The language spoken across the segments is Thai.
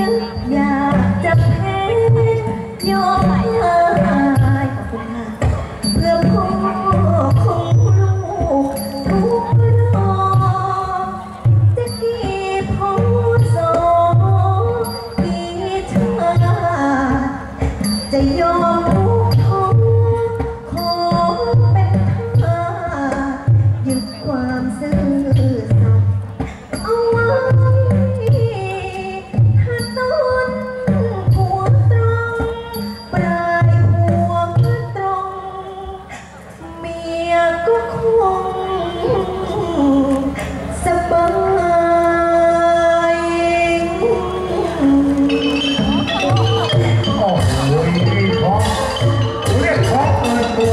นึกอยากจะแพ้ยอมให้เธอ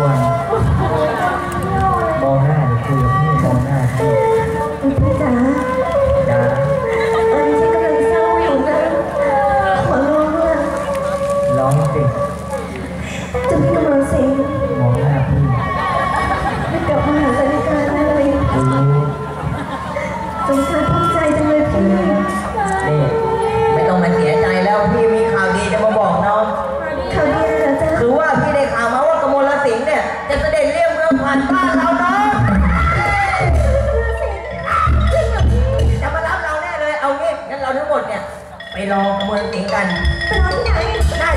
กูใช้กวนตีนทุกวันมองหน้าเดี๋ยวคุยกับพี่มองหน้าพี่พี่จ๋าจ้าตอนนี้ฉันกำลังเศร้าอยู่นะขอร้องว่าร้องสิ รียบเมืองผ่านบ้านเราเนาะจะมารับเราแน่เลย เอางี้งั้นเราทั้งหมดเนี่ย ไปรอกมลสิงห์กัน ไปรอที่ไหน ได้